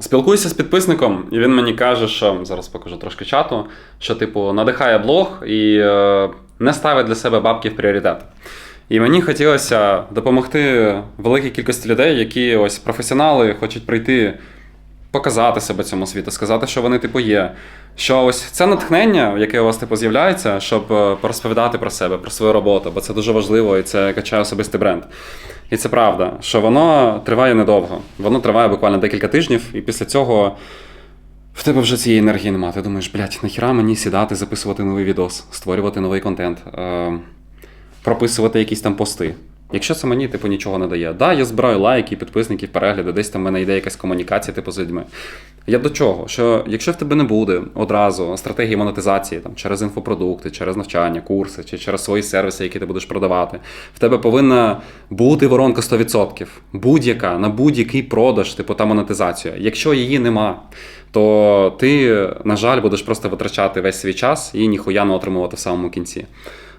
Спілкуюся з підписником, і він мені каже, що зараз покажу трошки чату, що, типу, надихає блог і е, не ставить для себе бабки в пріоритет. І мені хотілося допомогти великій кількості людей, які ось професіонали, хочуть прийти, показати себе цьому світу, сказати, що вони, типу, є. Що ось це натхнення, яке у вас типу з'являється, щоб е, порозповідати про себе, про свою роботу, бо це дуже важливо і це качає особистий бренд. І це правда, що воно триває недовго. Воно триває буквально декілька тижнів, і після цього в тебе вже цієї енергії немає. Ти думаєш, блядь, нахіра мені сідати, записувати новий відос, створювати новий контент, е, прописувати якісь там пости. Якщо це мені, типу, нічого не дає. Да, я збираю лайки, підписників, перегляди, десь там в мене йде якась комунікація, типу, з людьми. Я до чого? Що якщо в тебе не буде одразу стратегії монетизації там, через інфопродукти, через навчання, курси чи через свої сервіси, які ти будеш продавати, в тебе повинна бути воронка 100%. Будь-яка на будь-який продаж, типу та монетизація. Якщо її нема, то ти, на жаль, будеш просто витрачати весь свій час і ніхуя не отримувати в самому кінці.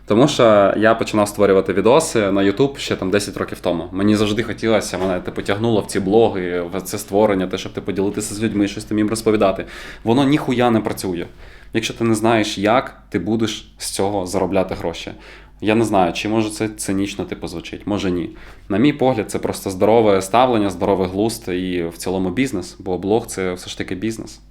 Тому що я починав створювати відоси на YouTube ще там 10 років тому. Мені завжди хотілося, мене типу тягнуло в ці блоги, в це створення, те, щоб ти поділитися з людьми, щось там їм розповідати. Воно ніхуя не працює. Якщо ти не знаєш, як ти будеш з цього заробляти гроші. Я не знаю, чи може це цинічно типу звучить, може ні. На мій погляд, це просто здорове ставлення, здоровий глузд і в цілому бізнес, бо блог це все ж таки бізнес.